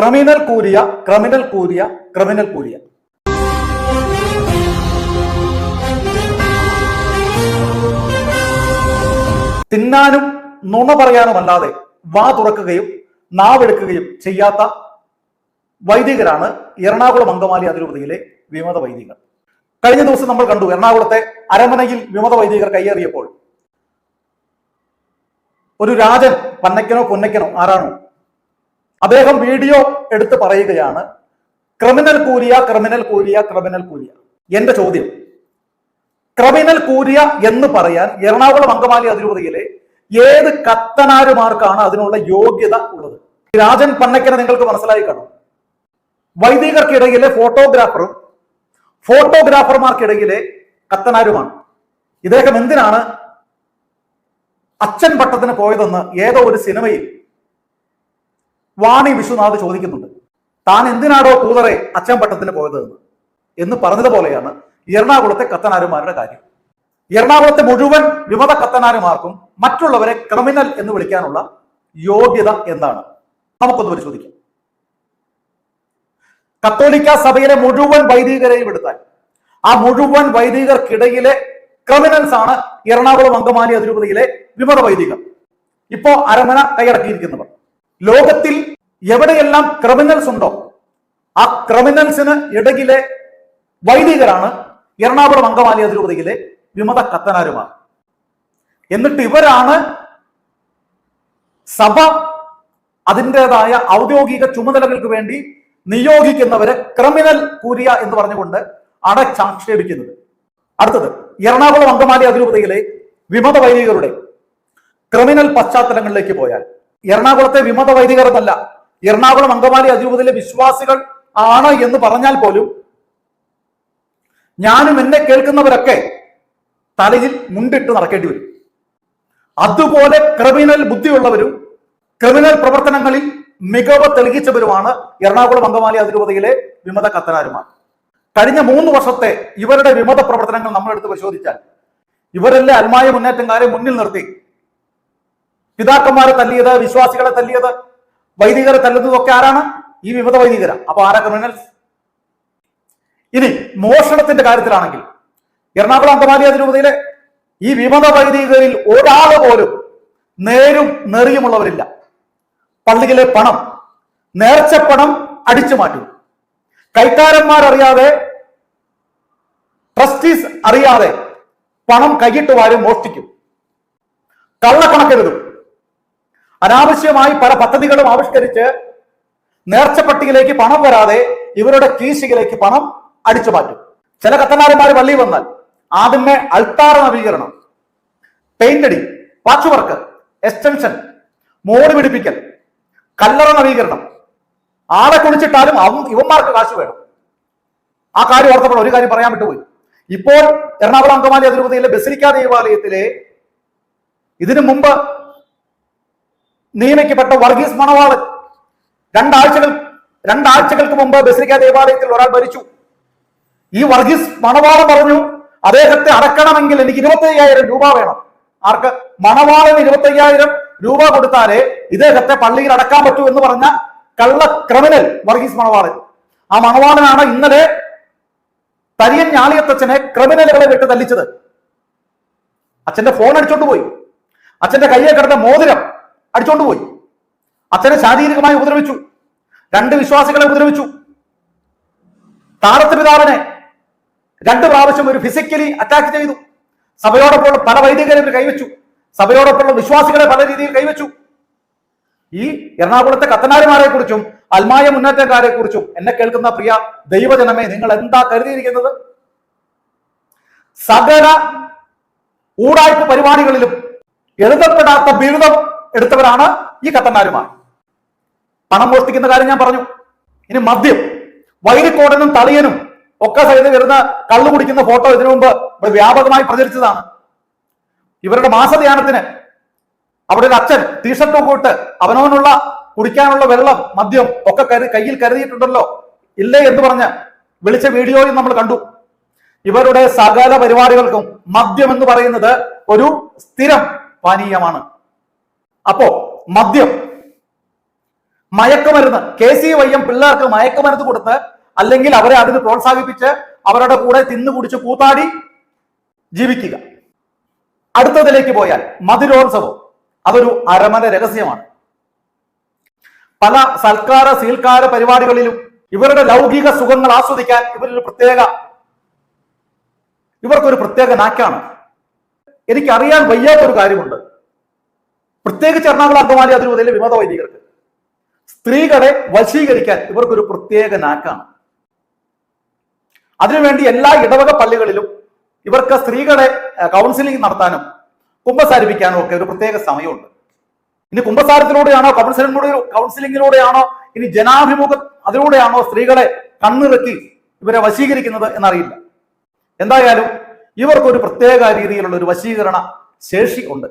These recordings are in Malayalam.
ക്രിമിനൽ കൂരിയ ക്രിമിനൽ കൂരിയ ക്രിമിനൽ കൂരിയ തിന്നാനും നുണ പറയാനുമല്ലാതെ വാ തുറക്കുകയും നാവെടുക്കുകയും ചെയ്യാത്ത വൈദികരാണ് എറണാകുളം അങ്കമാലി അതിരൂപതയിലെ വിമത വൈദികർ. കഴിഞ്ഞ ദിവസം നമ്മൾ കണ്ടു എറണാകുളത്തെ അരമനയിൽ വിമത വൈദികർ കയ്യേറിയപ്പോൾ ഒരു രാജൻ പന്നയ്ക്കനോ പൊന്നയ്ക്കനോ ആരാണോ അദ്ദേഹം വീഡിയോ എടുത്ത് പറയുകയാണ് ക്രിമിനൽ കൂലിയ ക്രിമിനൽ കൂലിയ ക്രിമിനൽ കൂലിയ. എന്റെ ചോദ്യം ക്രിമിനൽ കൂലിയ എന്ന് പറയാൻ എറണാകുളം അങ്കമാലി അതിരൂപതയിലെ ഏത് കത്തനാരുമാർക്കാണ് അതിനുള്ള യോഗ്യത ഉള്ളത്? രാജൻ പന്നയ്ക്കനെ നിങ്ങൾക്ക് മനസ്സിലായി കാണും. വൈദികർക്കിടയിലെ ഫോട്ടോഗ്രാഫറും ഫോട്ടോഗ്രാഫർമാർക്കിടയിലെ കത്തനാരുമാണ്. ഇദ്ദേഹം എന്തിനാണ് അച്ഛൻ പട്ടത്തിന് പോയതെന്ന് ഏതോ ഒരു സിനിമയിൽ വാണി വിശ്വനാഥ് ചോദിക്കുന്നുണ്ട് താൻ എന്തിനാടോ കൂതറെ അച്ഛൻ പട്ടത്തിന് പോയത് എന്ന്? എന്ന് പറഞ്ഞതുപോലെയാണ് എറണാകുളത്തെ കത്തനാരുമാരുടെ കാര്യം. എറണാകുളത്തെ മുഴുവൻ വിമത കത്തനാരുമാർക്കും മറ്റുള്ളവരെ ക്രിമിനൽ എന്ന് വിളിക്കാനുള്ള യോഗ്യത എന്താണ്? നമുക്കൊന്ന് പരിശോധിക്കാം. കത്തോലിക്ക സഭയിലെ മുഴുവൻ വൈദികരെയും എടുത്താൽ ആ മുഴുവൻ വൈദികർക്കിടയിലെ ക്രിമിനൽസ് ആണ് എറണാകുളം അങ്കമാലി അതിരൂപതയിലെ വിമത വൈദികർ ഇപ്പോ അരമന കൈയടക്കിയിരിക്കുന്നവർ. ലോകത്തിൽ എവിടെയെല്ലാം ക്രിമിനൽസ് ഉണ്ടോ ആ ക്രിമിനൽസിന് ഇടയിലെ വൈദികരാണ് എറണാകുളം അങ്കമാലി അതിരൂപതയിലെ വിമത കത്തനാരുമാർ. എന്നിട്ട് ഇവരാണ് സഭ അതിന്റെതായ ഔദ്യോഗിക ചുമതലകൾക്ക് വേണ്ടി നിയോഗിക്കുന്നവരെ ക്രിമിനൽ കൂരിയ എന്ന് പറഞ്ഞുകൊണ്ട് അടച്ചാക്ഷേപിക്കുന്നത് അടുത്തത് എറണാകുളം അങ്കമാലി അതിരൂപതയിലെ വിമത വൈദികരുടെ ക്രിമിനൽ പശ്ചാത്തലങ്ങളിലേക്ക് പോയാൽ എറണാകുളത്തെ വിമത വൈദികർ എന്നല്ല എറണാകുളം അങ്കമാലി അതിരൂപതയിലെ വിശ്വാസികൾ ആണ് എന്ന് പറഞ്ഞാൽ പോലും ഞാനും എന്നെ കേൾക്കുന്നവരൊക്കെ തലയിൽ മുണ്ടിട്ട് നടക്കേണ്ടി വരും. അതുപോലെ ക്രിമിനൽ ബുദ്ധിയുള്ളവരും ക്രിമിനൽ പ്രവർത്തനങ്ങളിൽ മികവ് തെളിയിച്ചവരുമാണ് എറണാകുളം അങ്കമാലി അതിരൂപതയിലെ വിമത കത്തനാരുമാർ. കഴിഞ്ഞ മൂന്ന് വർഷത്തെ ഇവരുടെ വിമത പ്രവർത്തനങ്ങൾ നമ്മളെടുത്ത് പരിശോധിച്ചാൽ ഇവരെല്ലാം അൽമായ മുന്നേറ്റക്കാരെ മുന്നിൽ നിർത്തി. പിതാക്കന്മാരെ തല്ലിയത് വിശ്വാസികളെ തല്ലിയത് വൈദികരെ തല്ലുന്നതൊക്കെ ആരാണ്? ഈ വിമത വൈദികര. അപ്പൊ ആരാ ക്രിമിനൽസ് ഇനി മോഷണത്തിന്റെ കാര്യത്തിലാണെങ്കിൽ എറണാകുളം അങ്കമാലി അതിരൂപതയിലെ ഈ വിമത വൈദികരിൽ ഒരാൾ പോലും നേരും നെറിയുമുള്ളവരില്ല. പള്ളിയിലെ പണം നേർച്ച പണം അടിച്ചു മാറ്റും. കൈക്കാരന്മാരറിയാതെ ട്രസ്റ്റീസ് അറിയാതെ പണം കൈയിട്ട് വാരും മോഷ്ടിക്കും. കള്ളക്കണക്കെഴുതും. അനാവശ്യമായി പല പദ്ധതികളും ആവിഷ്കരിച്ച് നേർച്ചപ്പട്ടികയിലേക്ക് പണം വരാതെ ഇവരുടെ കീശികളിലേക്ക് പണം അടിച്ചു മാറ്റും. ചില കത്തനാരന്മാർ പള്ളി വന്നാൽ ആദ്യമേ അൾത്താറ നവീകരണം പെയിന്റടി പാച്ച് വർക്ക് എക്സ്റ്റൻഷൻ മോട് പിടിപ്പിക്കൽ കല്ലറ നവീകരണം. ആളെ കുളിച്ചിട്ടാലും ഇവന്മാർക്ക് കാശ് വേണം. ആ കാര്യം ഓർത്തപ്പോൾ ഒരു കാര്യം പറയാൻ വിട്ടുപോയി. ഇപ്പോൾ എറണാകുളം അങ്കമാലി അതിരൂപതയിലെ ബസിലിക്ക ദേവാലയത്തിലെ ഇതിനു മുമ്പ് നിയമിക്കപ്പെട്ട വർഗീസ് മണവാളൻ രണ്ടാഴ്ചകൾ രണ്ടാഴ്ചകൾക്ക് മുമ്പ് ബസിലിക്ക ദേവാലയത്തിൽ ഒരാൾ മരിച്ചു. ഈ വർഗീസ് മണവാളൻ പറഞ്ഞു അദ്ദേഹത്തെ അടക്കണമെങ്കിൽ എനിക്ക് ഇരുപത്തി അയ്യായിരം രൂപ വേണം. ആർക്ക്? മണവാളന് ഇരുപത്തി അയ്യായിരം രൂപ കൊടുത്താലേ ഇദ്ദേഹത്തെ പള്ളിയിൽ അടക്കാൻ പറ്റൂ എന്ന് പറഞ്ഞ കള്ള ക്രിമിനൽ വർഗീസ് മണവാളൻ. ആ മണവാളനാണ് ഇന്നലെ തരിയൻ ഞാളിയത്തച്ഛനെ ക്രിമിനലുകളെ വിട്ട് തല്ലിച്ചത്. അച്ഛന്റെ ഫോൺ അടിച്ചോണ്ട് പോയി. അച്ഛന്റെ കയ്യെ കിടന്ന മോതിരം അടിച്ചോണ്ട് പോയി. അച്ഛനെ ശാരീരികമായി ഉപദ്രവിച്ചു. രണ്ട് വിശ്വാസികളെ ഉപദ്രവിച്ചു. താരത്ത് പിതാവിനെ രണ്ട് പ്രാവശ്യം ഒരു ഫിസിക്കലി അറ്റാക്ക് ചെയ്തു. സഭയോടൊപ്പമുള്ള പല വൈദികരെ കൈവച്ചു. സഭയോടൊപ്പമുള്ള വിശ്വാസികളെ പല രീതിയിൽ കൈവച്ചു. ഈ എറണാകുളത്തെ കത്തനാരിമാരെ കുറിച്ചും അൽമായ മുന്നേറ്റക്കാരെ കുറിച്ചും എന്നെ കേൾക്കുന്ന പ്രിയ ദൈവജനമേ നിങ്ങൾ എന്താ കരുതിയിരിക്കുന്നത്? സകല ഊടായ്പ പരിപാടികളിലും എഴുതപ്പെടാത്ത ബിരുദം എടുത്തവരാണ് ഈ കത്തന്മാരുമാർ. പണം മോഷ്ടിക്കുന്ന കാര്യം ഞാൻ പറഞ്ഞു. ഇനി മദ്യം വൈരിക്കോടനും തളിയനും ഒക്കെ സഹിതം വരുന്ന കള്ളു കുടിക്കുന്ന ഫോട്ടോ ഇതിനു മുമ്പ് വ്യാപകമായി പ്രചരിച്ചതാണ്. ഇവരുടെ മാസധ്യാനത്തിന് അവിടെ ഒരു അച്ഛൻ ടീഷർട്ടും കൂട്ട് അവനവനുള്ള കുടിക്കാനുള്ള വെള്ളം മദ്യം ഒക്കെ കയ്യിൽ കരുതിയിട്ടുണ്ടല്ലോ. ഇല്ലേ എന്ന് പറഞ്ഞ് വിളിച്ച വീഡിയോയും നമ്മൾ കണ്ടു. ഇവരുടെ സകല പരിപാടികൾക്കും മദ്യം എന്ന് പറയുന്നത് ഒരു സ്ഥിരം പാനീയമാണ്. അപ്പോ മദ്യം. മയക്കുമരുന്ന് കെ സി വൈ എം പിള്ളേർക്ക് മയക്കുമരുന്ന് കൊടുത്ത് അല്ലെങ്കിൽ അവരെ അതിന് പ്രോത്സാഹിപ്പിച്ച് അവരുടെ കൂടെ തിന്നു കുടിച്ച് കൂത്താടി ജീവിക്കുക. അടുത്തതിലേക്ക് പോയാൽ മധുരോത്സവം. അതൊരു അരമന രഹസ്യമാണ്. പല സൽക്കാര സീൽക്കാര പരിപാടികളിലും ഇവരുടെ ലൗകിക സുഖങ്ങൾ ആസ്വദിക്കാൻ ഇവരൊരു പ്രത്യേക ഇവർക്കൊരു പ്രത്യേക നാക്കാണ്. എനിക്കറിയാൻ വയ്യാത്തൊരു കാര്യമുണ്ട്. പ്രത്യേകിച്ച് എറണാകുളം അങ്കമാലി അതിരൂപതയിലെ വിമത വൈദികർക്ക്. സ്ത്രീകളെ വശീകരിക്കാൻ ഇവർക്കൊരു പ്രത്യേക നാക്കാണ്. അതിനുവേണ്ടി എല്ലാ ഇടവക പള്ളികളിലും ഇവർക്ക് സ്ത്രീകളെ കൗൺസിലിംഗ് നടത്താനും കുമ്പസാരിപ്പിക്കാനും ഒക്കെ ഒരു പ്രത്യേക സമയമുണ്ട്. ഇനി കുമ്പസാരത്തിലൂടെയാണോ കൗൺസിലിംഗിലൂടെ കൗൺസിലിംഗിലൂടെയാണോ ഇനി ജനാഭിമുഖ അതിലൂടെയാണോ സ്ത്രീകളെ കണ്ണിറക്കി ഇവരെ വശീകരിക്കുന്നത് എന്നറിയില്ല. എന്തായാലും ഇവർക്കൊരു പ്രത്യേക രീതിയിലുള്ള ഒരു വശീകരണ ശേഷി ഉണ്ട്.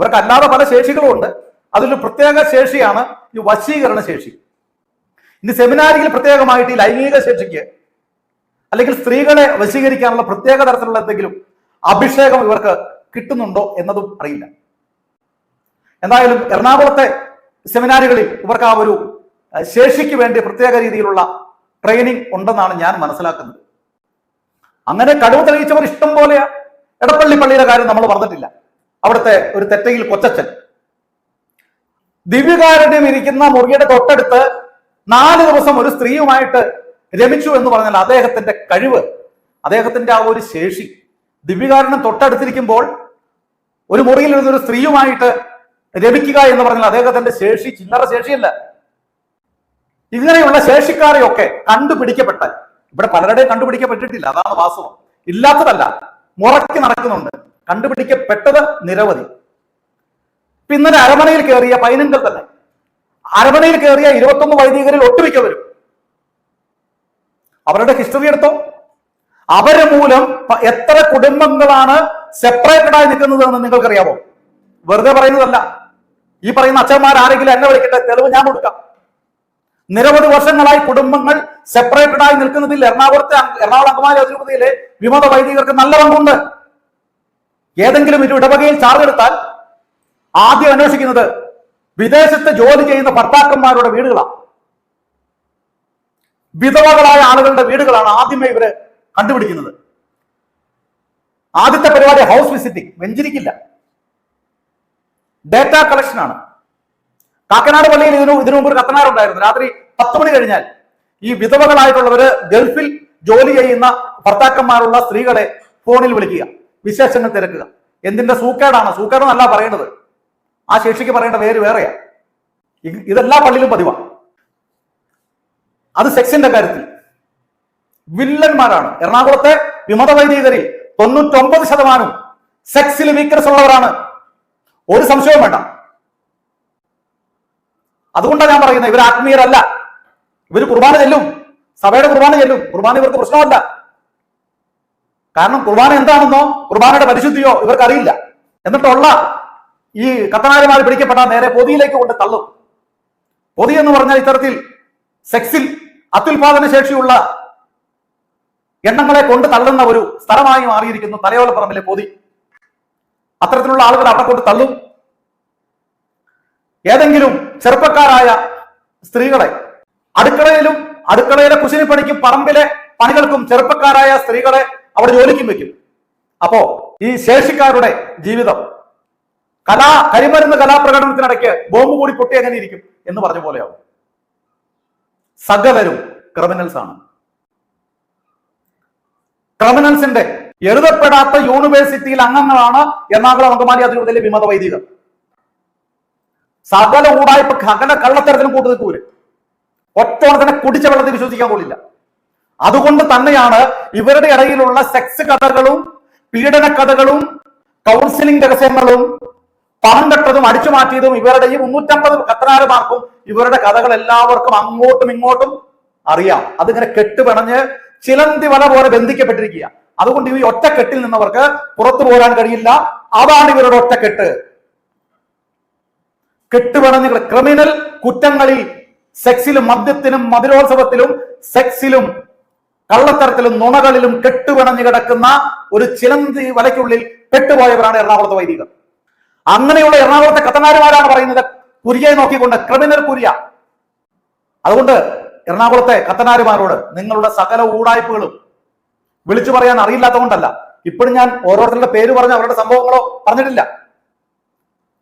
ഇവർക്ക് അല്ലാതെ പല ശേഷികളും ഉണ്ട്. അതിലൊരു പ്രത്യേക ശേഷിയാണ് ഈ വശീകരണ ശേഷി. ഇനി സെമിനാരിയിൽ പ്രത്യേകമായിട്ട് ഈ ലൈംഗിക ശേഷിക്ക് അല്ലെങ്കിൽ സ്ത്രീകളെ വശീകരിക്കാനുള്ള പ്രത്യേക തരത്തിലുള്ള എന്തെങ്കിലും അഭിഷേകം ഇവർക്ക് കിട്ടുന്നുണ്ടോ എന്നതും അറിയില്ല. എന്തായാലും എറണാകുളത്തെ സെമിനാരുകളിൽ ഇവർക്ക് ആ ഒരു ശേഷിക്ക് വേണ്ടി പ്രത്യേക രീതിയിലുള്ള ട്രെയിനിങ് ഉണ്ടെന്നാണ് ഞാൻ മനസ്സിലാക്കുന്നത്. അങ്ങനെ കഴിവ് തെളിയിച്ചവർ ഇഷ്ടം പോലെയാ. എടപ്പള്ളി പള്ളിയുടെ കാര്യം നമ്മൾ പറഞ്ഞിട്ടില്ല. അവിടുത്തെ ഒരു തെറ്റയിൽ കൊച്ചച്ഛൻ. ദിവ്യകാരുണ്യം ഇരിക്കുന്ന മുറിയുടെ തൊട്ടടുത്ത് നാല് ദിവസം ഒരു സ്ത്രീയുമായിട്ട് രമിച്ചു എന്ന് പറഞ്ഞാൽ അദ്ദേഹത്തിന്റെ കഴിവ് അദ്ദേഹത്തിന്റെ ആ ഒരു ശേഷി. ദിവ്യകാരണം തൊട്ടടുത്തിരിക്കുമ്പോൾ ഒരു മുറിയിൽ ഒരു സ്ത്രീയുമായിട്ട് രമിക്കുക എന്ന് പറഞ്ഞാൽ അദ്ദേഹത്തിന്റെ ശേഷി ചില്ലറ ശേഷിയല്ല. ഇങ്ങനെയുള്ള ശേഷിക്കാരെയൊക്കെ കണ്ടുപിടിക്കപ്പെട്ടാൽ ഇവിടെ പലരുടെയും കണ്ടുപിടിക്കപ്പെട്ടിട്ടില്ല അതാണ് വാസ്തവം. ഇല്ലാത്തതല്ല മുറയ്ക്ക് നടക്കുന്നുണ്ട്. കണ്ടുപിടിക്കപ്പെട്ടത് നിരവധി. ഇപ്പൊ അരമണയിൽ കയറിയ പൈനങ്കൽ തന്നെ. അരമണയിൽ കയറിയ ഇരുപത്തൊന്ന് വൈദികരിൽ ഒട്ടുമിക്കവരും. അവരുടെ ഹിസ്റ്ററി എടുത്തോ? അവർ മൂലം എത്ര കുടുംബങ്ങളാണ് സെപ്പറേറ്റഡ് ആയി നിൽക്കുന്നത് എന്ന് നിങ്ങൾക്കറിയാമോ വെറുതെ പറയുന്നതല്ല. ഈ പറയുന്ന അച്ഛന്മാർ ആരെങ്കിലും എന്നെ വിളിക്കട്ടെ തെളിവ് ഞാൻ കൊടുക്കാം. നിരവധി വർഷങ്ങളായി കുടുംബങ്ങൾ സെപ്പറേറ്റഡ് ആയി നിൽക്കുന്നതിൽ എറണാകുളത്തെ എറണാകുളം അങ്കമാലി അതിരൂപതയിലെ വിമത വൈദികർക്ക് നല്ല പങ്കുണ്ട്. ഏതെങ്കിലും ഒരു ഇടവകയിൽ ചാർജ് എടുത്താൽ ആദ്യം അന്വേഷിക്കുന്നത് വിദേശത്ത് ജോലി ചെയ്യുന്ന ഭർത്താക്കന്മാരുടെ വീടുകളാണ്. വിധവകളായ ആളുകളുടെ വീടുകളാണ് ആദ്യമേ ഇവർ കണ്ടുപിടിക്കുന്നത്. ആദ്യത്തെ പരിപാടി ഹൗസ് വിസിറ്റിംഗ് വെഞ്ചിരിക്കില്ല. ഡേറ്റ കളക്ഷൻ ആണ്. കാക്കനാട് പള്ളിയിൽ ഇതിനു ഇതിനു മുമ്പ് ഒരു കത്തനാറുണ്ടായിരുന്നു രാത്രി പത്ത് മണി കഴിഞ്ഞാൽ ഈ വിധവകളായിട്ടുള്ളവര് ഗൾഫിൽ ജോലി ചെയ്യുന്ന ഭർത്താക്കന്മാരുള്ള സ്ത്രീകളെ ഫോണിൽ വിളിക്കുക. വിശേഷങ്ങൾ തിരക്കുക. എന്തിന്റെ സൂക്കേടാണ്? സൂക്കേടെന്നല്ല പറയേണ്ടത് ആ ശേഷിക്ക് പറയേണ്ട പേര് വേറെയാ. ഇത് ഇതെല്ലാ പള്ളിയിലും പതിവാണ് അത് സെക്സിന്റെ കാര്യത്തിൽ. വില്ലന്മാരാണ്. എറണാകുളത്തെ വിമത വൈദികരിൽ തൊണ്ണൂറ്റൊമ്പത് ശതമാനവും സെക്സിൽ വീക്ക്നെസ് ഉള്ളവരാണ് ഒരു സംശയവും വേണ്ട. അതുകൊണ്ടാണ് ഞാൻ പറയുന്നത് ഇവർ ആത്മീയരല്ല. ഇവർ കുർബാന ചെല്ലും. സഭയുടെ കുർബാന ചെല്ലും. കുർബാന ഇവർക്ക് പ്രശ്നമല്ല. കാരണം കുർബാന എന്താണെന്നോ കുർബാനയുടെ പരിശുദ്ധിയോ ഇവർക്കറിയില്ല. എന്നിട്ടുള്ള ഈ കത്തനാരിമാർ പിടിക്കപ്പെട്ട നേരെ പൊതിയിലേക്ക് കൊണ്ട് തള്ളും. പൊതി എന്ന് പറഞ്ഞാൽ ഇത്തരത്തിൽ സെക്സിൽ അത്യുൽപാദന ശേഷിയുള്ള എണ്ണങ്ങളെ കൊണ്ട് തള്ളുന്ന ഒരു സ്ഥലമായി മാറിയിരിക്കുന്നു തലയോലപ്പറമ്പിലെ പൊതി. അത്തരത്തിലുള്ള ആളുകൾ അവിടെ കൊണ്ട് തള്ളും. ഏതെങ്കിലും ചെറുപ്പക്കാരായ സ്ത്രീകളെ അടുക്കളയിലും അടുക്കളയിലെ കുശിനിപ്പണിക്കും പറമ്പിലെ പണികൾക്കും ചെറുപ്പക്കാരായ സ്ത്രീകളെ അവിടെ ജോലിക്കും വെക്കും. അപ്പോ ഈ ശേഷിക്കാരുടെ ജീവിതം കലാ കരിമരുന്ന് കലാപ്രകടനത്തിനിടയ്ക്ക് ബോംബ് കൂടി പൊട്ടി എങ്ങനെ ഇരിക്കും എന്ന് പറഞ്ഞ പോലെയാവും. സകലരും ക്രിമിനൽസ് ആണ്. ക്രിമിനൽസിന്റെ എഴുതപ്പെടാത്ത യൂണിവേഴ്സിറ്റിയിൽ അംഗങ്ങളാണ് എറണാകുളം അങ്കമാലി അതിരൂപതയിലെ വിമത വൈദികർ. സകല ഊടായ്പ സകല കള്ളത്തരത്തിനും കൂട്ടു നിൽക്കൂര് ഒറ്റോണത്തിനെ കുടിച്ച വെള്ളത്തിൽ വിശ്വസിക്കാൻ കൊള്ളില്ല അതുകൊണ്ട് തന്നെയാണ് ഇവരുടെ ഇടയിലുള്ള സെക്സ് കഥകളും പീഡന കഥകളും കൗൺസിലിംഗ് രഹസ്യങ്ങളും പണം കെട്ടതും അടിച്ചു മാറ്റിയതും ഇവരുടെ ഈ മുന്നൂറ്റമ്പത് കത്തനാരമാർക്കും ഇവരുടെ കഥകൾ എല്ലാവർക്കും അങ്ങോട്ടും ഇങ്ങോട്ടും അറിയാം. അതിങ്ങനെ കെട്ടുപിണഞ്ഞ് ചിലന്തി വല പോലെ ബന്ധിക്കപ്പെട്ടിരിക്കുക. അതുകൊണ്ട് ഈ ഒറ്റക്കെട്ടിൽ നിന്നവർക്ക് പുറത്തു പോരാൻ കഴിയില്ല. അതാണ് ഇവരുടെ ഒറ്റക്കെട്ട് കെട്ടുപിണഞ്ഞ ക്രിമിനൽ കുറ്റങ്ങളിൽ സെക്സിലും മദ്യത്തിനും മധുരോത്സവത്തിലും സെക്സിലും കള്ളത്തരത്തിലും നുണകളിലും കെട്ടുപിണഞ്ഞു കിടക്കുന്ന ഒരു ചിലന്തി വലയ്ക്കുള്ളിൽ പെട്ടുപോയവരാണ് എറണാകുളത്തെ വൈദികർ. അങ്ങനെയുള്ള എറണാകുളത്തെ കത്തനാരുമാരാണ് പറയുന്നത്. കുരിയെ നോക്കിക്കൊണ്ട് ക്രിമിനൽ കുരിയ. അതുകൊണ്ട് എറണാകുളത്തെ കത്തനാരുമാരോട് നിങ്ങളുടെ സകല ഊടായ്പകളും വിളിച്ചു പറയാൻ അറിയില്ലാത്തതുകൊണ്ടല്ല. ഇപ്പോഴും ഞാൻ ഓരോരുത്തരുടെ പേര് പറഞ്ഞ് അവരുടെ സംഭവങ്ങളോ പറഞ്ഞിട്ടില്ല.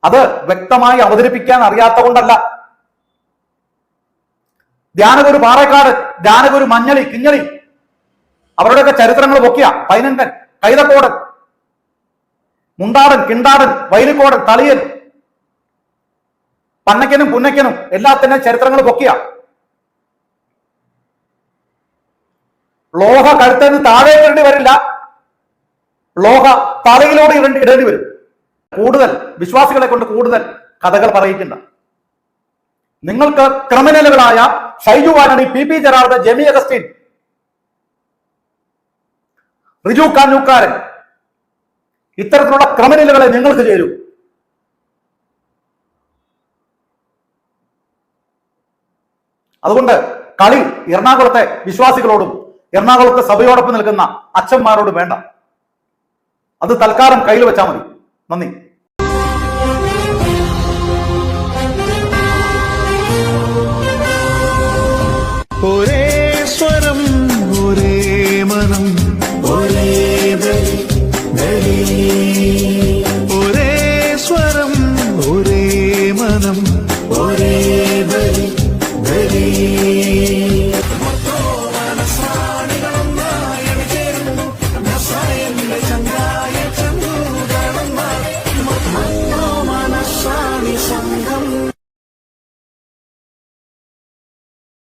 അത് വ്യക്തമായി അവതരിപ്പിക്കാൻ അറിയാത്ത കൊണ്ടല്ല ധ്യാനഗുരു പാറേക്കാട് ധ്യാനഗുരു മഞ്ഞളി കിഞ്ഞളി അവരുടെയൊക്കെ ചരിത്രങ്ങൾ പൊക്കിയ പൈനന്തൻ കൈതക്കോടൻ മുണ്ടാടൻ കിണ്ടാടൻ വൈലിക്കോടൻ തളിയൻ പന്നയ്ക്കനും പുന്നയ്ക്കനും എല്ലാത്തിന്റെ ചരിത്രങ്ങൾ പൊക്കിയ. ലോഹ കഴുത്തിന് താഴെ ഇടേണ്ടി വരില്ല. ലോഹ തലയിലൂടെ ഇടേണ്ടി ഇടേണ്ടി വരും. കൂടുതൽ വിശ്വാസികളെ കൊണ്ട് കൂടുതൽ കഥകൾ പറയിക്കണ്ട നിങ്ങൾക്ക് ക്രിമിനലുകളായ Shaiju Vanadi P P Gerard Jemy Augustine Riju Kanjookaran. ഇത്തരത്തിലുള്ള ക്രമനിലകളെ നിങ്ങൾക്ക് ചേരൂ. അതുകൊണ്ട് കളി എറണാകുളത്തെ വിശ്വാസികളോടും എറണാകുളത്തെ സഭയോടൊപ്പം നിൽക്കുന്ന അച്ഛന്മാരോടും വേണ്ട. അത് തൽക്കാലം കയ്യിൽ വെച്ചാൽ മതി. നന്ദി. ഒരേ സ്വരം ഒരേ മനം. ஒரே வழி வழி